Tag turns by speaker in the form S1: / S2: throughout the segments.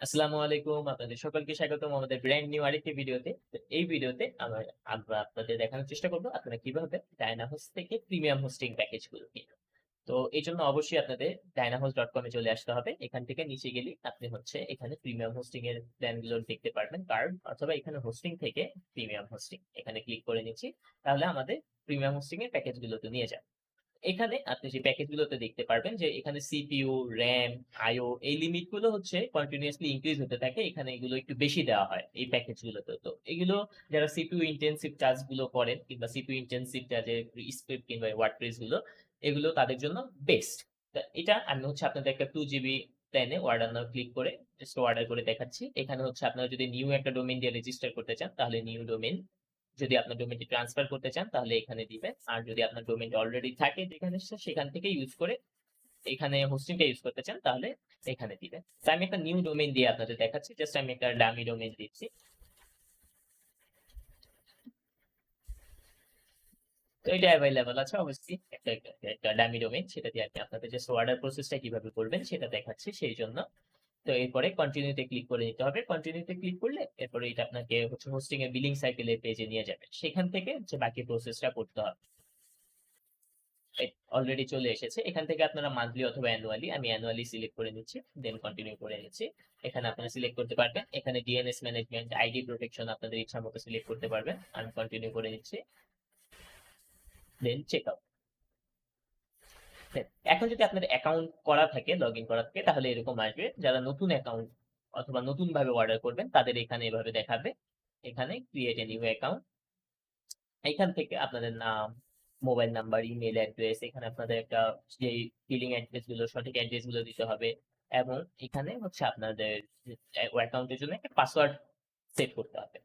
S1: আসসালামু আলাইকুম। আপনাদের সকলকে স্বাগতম আমাদের ব্র্যান্ড নিউ আরেকটি ভিডিওতে। তো এই ভিডিওতে আমরা আমরা আপনাদের দেখানোর চেষ্টা করব, আপনারা কীভাবে ডায়নাহোস থেকে প্রিমিয়াম হোস্টিং প্যাকেজগুলো কিনবেন। তো এই জন্য অবশ্যই আপনাদের ডায়নাহোস ডট কমে চলে আসতে হবে। এখান থেকে নিচে গেলে আপনি হচ্ছে এখানে প্রিমিয়াম হোস্টিং এর প্ল্যানগুলো দেখতে পারবেন। কার্ড অথবা এখানে হোস্টিং থেকে প্রিমিয়াম হোস্টিং এখানে ক্লিক করে নিচ্ছি, তাহলে আমাদের প্রিমিয়াম হোস্টিং এর প্যাকেজ গুলোতে নিয়ে যাবে। এখানে আপনি যে প্যাকেজ গুলোতে দেখতে পারবেন যে এখানে সিপিইউ র্যাম আইও এই লিমিটগুলো হচ্ছে কন্টিনিউয়াসলি ইনক্রিজ হতে থাকে, এখানে এগুলো একটু বেশি দেওয়া হয় এই প্যাকেজ গুলোতে। তো এগুলো যারা সিপিইউ ইন্টেন্সিভ কাজগুলো করেন কিংবা সিপিইউ ইন্টেন্সিভ কাজে স্ক্রিপ্ট কিংবা ওয়ার্ডপ্রেসগুলো, এগুলো তাদের জন্য বেস্ট এটা আমি হচ্ছে আপনাদের একটা টু জিবি প্ল্যানে অর্ডার নাও ক্লিক করে জাস্ট অর্ডার করে দেখাচ্ছি। এখানে হচ্ছে আপনারা যদি নিউ একটা ডোমেইন দিয়ে রেজিস্টার করতে চান, তাহলে নিউ ডোমেইন যদি আপনার ডোমেইনটি ট্রান্সফার করতে চান, তাহলে এখানে দিবেন। আর যদি আপনার ডোমেইনটা অলরেডি থাকে, যেখানে সেখান থেকে ইউজ করে এখানে হোস্টিংটা ইউজ করতে চান, তাহলে এখানে দিবেন। তো আমি একটা নিউ ডোমেন দিয়ে আপনাদের দেখাচ্ছি। জাস্ট আমি একটা ডামি ডোমেন দিচ্ছি। তো এটা অ্যাভেলেবল আছে অবশ্যই একটা, একটা- ডামি ডোমেইন সেটা দিয়ে আমি আপনাদের জাস্ট অর্ডার প্রসেসটা কীভাবে করবেন, সেটা দেখাচ্ছি। সেই জন্য তো এরপরে কন্টিনিউতে ক্লিক করে নিতে হবে। কন্টিনিউতে ক্লিক করলে এরপরে এটা আপনাকে হচ্ছে হোস্টিং এর বিলিং সাইকেলের পেজে নিয়ে যাবে। সেখান থেকে হচ্ছে বাকি প্রসেসটা করতে হবে। অলরেডি চলে এসেছে। এখান থেকে আপনারা মান্থলি অথবা অ্যানুয়ালি আমি অ্যানুয়ালি সিলেক্ট করে নিচ্ছি দেন কন্টিনিউ করে নিচ্ছি। এখানে আপনারা সিলেক্ট করতে পারবেন। এখানে ডিএনএস ম্যানেজমেন্ট আইডি প্রোটেকশন আপনাদের ইচ্ছা মতো সিলেক্ট করতে পারবেন। আমি কন্টিনিউ করে নিচ্ছি দেন চেক আউট এখন যদি আপনার অ্যাকাউন্ট করা থাকে লগ ইন করা থাকে, তাহলে এরকম আসবে। যারা নতুন অ্যাকাউন্ট অথবা নতুন ভাবে অর্ডার করবেন, তাদের এখানে এভাবে দেখাবে। এখানে ক্রিয়েট এ নিউ অ্যাকাউন্ট এখান থেকে আপনাদের নাম মোবাইল নাম্বার ইমেল অ্যাড্রেস এখানে আপনাদের একটা যে বিলিং অ্যাড্রেসগুলো, সঠিক অ্যাড্রেসগুলো দিতে হবে এবং এখানে হচ্ছে আপনাদের অ্যাকাউন্টের জন্য একটা পাসওয়ার্ড সেট করতে হবে।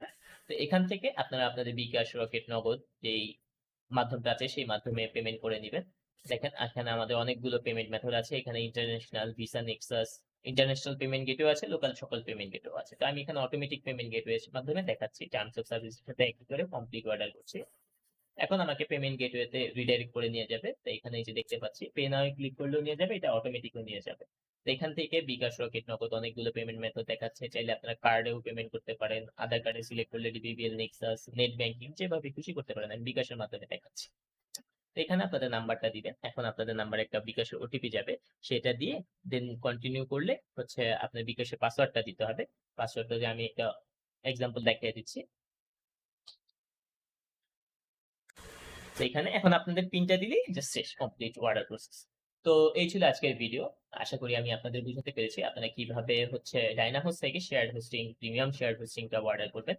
S1: তো এখান থেকে আপনারা আপনাদের বিকাশ রকেট নগদ যেই মাধ্যমটা আছে, সেই মাধ্যমে পেমেন্ট করে নেবেন। দেখেন, এখানে আমাদের অনেকগুলো পেমেন্ট মেথড আছে। এখানে international visa nexus international payment gateway আছে লোকাল সকল পেমেন্ট গেটওয়ে আছে। তো আমি এখানে অটোমেটিক পেমেন্ট গেটওয়ে মাধ্যমে দেখাচ্ছি। টার্মস অফ সার্ভিস সাথে একই করে কমপ্লিট অর্ডার করছি। এখন আমাকে পেমেন্ট গেটওয়েতে রিডাইরেক্ট করে নিয়ে যাবে। তো এখানে এই যে দেখতে পাচ্ছি পে নাও ক্লিক করলেও নিয়ে যাবে, এটা অটোমেটিকও নিয়ে যাবে। তো এখান থেকে বিকাশ রকেট নগদ অনেকগুলো পেমেন্ট মেথড দেখাচ্ছে। চাইলে আপনারা কার্ডেও পেমেন্ট করতে পারেন। আধার কার্ডে সিলেক্ট করলে ডিবিবিএল নেক্সাস নেট ব্যাংকিং যেভাবে খুশি করতে পারেন। আমি বিকাশের মাধ্যমে দেখাচ্ছি। এখানে আপনাদের নাম্বারটা দিবেন। এখন আপনাদের নাম্বারে একটা বিকাশের ওটিপি যাবে। সেটা দিয়ে দেন কন্টিনিউ করলে হচ্ছে আপনার বিকাশের পাসওয়ার্ডটা দিতে হবে। পাসওয়ার্ডটা যে আমি একটা এক্সাম্পল দেখিয়ে দিচ্ছি। তো এখানে এখন আপনাদের পিনটা দিলেই জাস্ট শেষ কমপ্লিট অর্ডার প্রসেস তো এই ছিল আজকের ভিডিও আশা করি আমি আপনাদের বুঝাতে পেরেছি। আপনারা কীভাবে হচ্ছে ডাইনাহোস থেকে শেয়ার হোস্টিং প্রিমিয়াম শেয়ার হোস্টিংটা অর্ডার করবেন।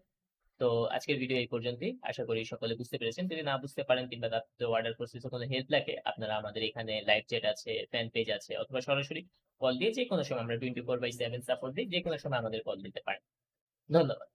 S1: তো আজকের ভিডিও এই পর্যন্তই। আশা করি সকলে বুঝতে পেরেছেন। যদি না বুঝতে পারেন কিংবা তাদের অর্ডার প্রসেসে কোনো হেল্প লাগে, আপনারা আমাদের এখানে লাইভ চ্যাট আছে ফ্যান পেজ আছে অথবা সরাসরি কল দিয়ে যে কোনো সময় আমরা twenty four by seven support দিই যে কোনো সময় আমাদের কল দিতে পারেন। ধন্যবাদ।